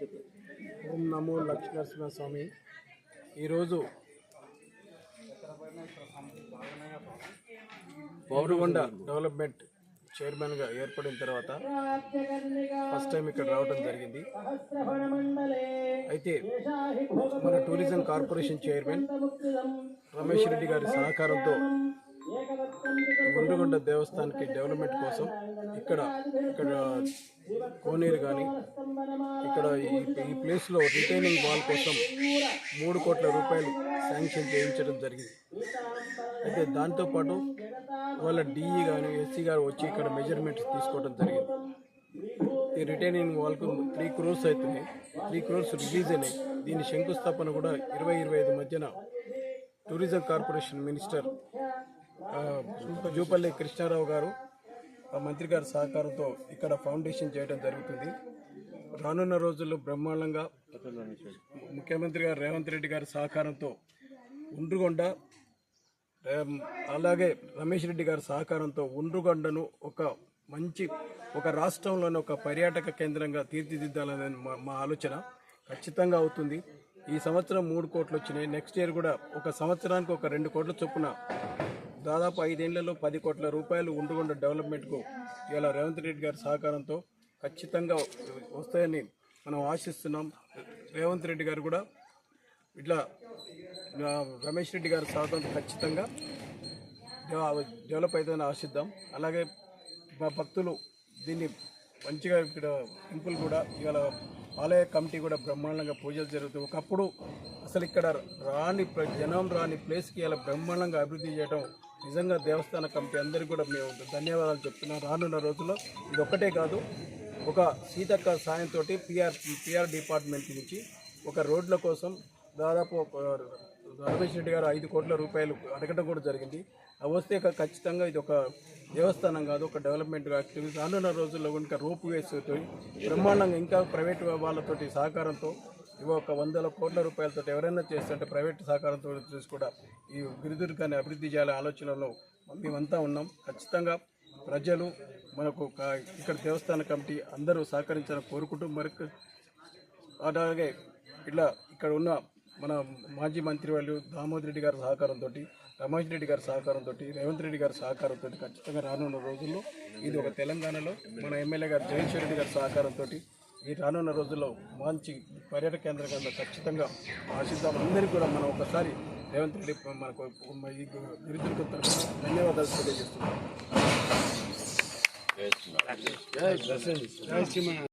ఓం నమో లక్ష్మీనరసింహ స్వామి ఈరోజు పౌరుగొండ డెవలప్మెంట్ చైర్మన్గా ఏర్పడిన తర్వాత ఫస్ట్ టైం ఇక్కడ రావడం జరిగింది. అయితే మన tourism corporation chairman Ramesh Reddy గారి సహకారంతో గుండ్రగొండ దేవస్థానానికి డెవలప్మెంట్ కోసం ఇక్కడ ఇక్కడ కోనేరు కానీ ఇక్కడ ఈ ఈ ప్లేస్లో రిటైనింగ్ వాల్ కోసం మూడు కోట్ల రూపాయలు శాంక్షన్ చేయించడం జరిగింది. అయితే దాంతోపాటు వాళ్ళ డిఈ కానీ ఎస్సీ గారు వచ్చి ఇక్కడ మెజర్మెంట్స్ తీసుకోవడం జరిగింది. ఈ రిటైనింగ్ వాల్కు త్రీ క్రోర్స్ అవుతున్నాయి త్రీ క్రోర్స్ రిలీజ్ అయినాయి. దీని శంకుస్థాపన కూడా ఇరవై ఇరవై ఐదు మధ్యన tourism corporation minister Jupally Krishna Rao గారు మంత్రి గారి సహకారంతో ఇక్కడ ఫౌండేషన్ చేయడం జరుగుతుంది. రానున్న రోజుల్లో బ్రహ్మాండంగా ముఖ్యమంత్రి గారు రేవంత్ రెడ్డి గారి సహకారంతో ఉండ్రుగొండ అలాగే రమేష్ రెడ్డి గారి సహకారంతో ఉండ్రుగొండను ఒక మంచి ఒక రాష్ట్రంలోని ఒక పర్యాటక కేంద్రంగా తీర్చిదిద్దాలనేది మా మా ఆలోచన ఖచ్చితంగా అవుతుంది. ఈ సంవత్సరం మూడు కోట్లు వచ్చినాయి. నెక్స్ట్ ఇయర్ కూడా ఒక సంవత్సరానికి ఒక రెండు కోట్ల చొప్పున దాదాపు ఐదేళ్ళలో పది కోట్ల రూపాయలు ఉండుగొండ డెవలప్మెంట్కు ఇవాళ రేవంత్ రెడ్డి గారి సహకారంతో ఖచ్చితంగా వస్తాయని మనం ఆశిస్తున్నాం. రేవంత్ రెడ్డి గారు కూడా ఇట్లా రమేష్ రెడ్డి గారి సహకారంతో ఖచ్చితంగా డెవలప్ అవుతుందని ఆశిద్దాం. అలాగే మా భక్తులు దీన్ని మంచిగా ఇక్కడ టెంపుల్ కూడా ఇవాళ ఆలయ కమిటీ కూడా బ్రహ్మాండంగా పూజలు జరుగుతాయి. ఒకప్పుడు అసలు ఇక్కడ రాని ప్ర- జనం రాని ప్లేస్కి ఇలా బ్రహ్మాండంగా అభివృద్ధి చేయడం నిజంగా దేవస్థాన కమిటీ అందరికీ కూడా మేము ధన్యవాదాలు చెప్తున్నాం. రానున్న రోజుల్లో ఇది ఒక్కటే కాదు ఒక సీతక్క సాయంతో పిఆర్ పిఆర్ డిపార్ట్మెంట్ నుంచి ఒక రోడ్ల కోసం దాదాపు ఒక రమేష్ రెడ్డి గారు ఐదు కోట్ల రూపాయలు అడగడం కూడా జరిగింది. అవి వస్తే ఖచ్చితంగా ఇది ఒక దేవస్థానం కాదు ఒక డెవలప్మెంట్ యాక్టివిటీ రానున్న రోజుల్లో ఇంకా రోప్ వేస్ బ్రహ్మాండంగా ఇంకా ప్రైవేట్ వాళ్ళతోటి సహకారంతో ఇవి ఒక వందల కోట్ల రూపాయలతో ఎవరైనా చేస్తుంటే ప్రైవేట్ సహకారంతో చేసి కూడా ఈ గిరిదుర్గాన్ని అభివృద్ధి చేయాలనే ఆలోచనలో మేమంతా ఉన్నాం. ఖచ్చితంగా ప్రజలు మనకు ఇక్కడ దేవస్థాన కమిటీ అందరూ సహకరించాలని కోరుకుంటూ మరొక అలాగే ఇట్లా ఇక్కడ ఉన్న మన మాజీ మంత్రి వాళ్ళు దామోదర్ రెడ్డి గారి సహకారంతో రమేష్ రెడ్డి గారి సహకారంతో రేవంత్ రెడ్డి గారి సహకారంతో ఖచ్చితంగా రానున్న రోజుల్లో ఇది ఒక తెలంగాణలో మన ఎమ్మెల్యే గారు జగన్శ్వర్ రెడ్డి గారి సహకారంతో ఈ రానున్న రోజుల్లో మంచి పర్యాటక కేంద్రంగా ఖచ్చితంగా ఆశిద్దాం. అందరికీ కూడా మనం ఒకసారి రేవంత్ రెడ్డి మనకు ఈ తరఫున ధన్యవాదాలు తెలియజేస్తున్నాం.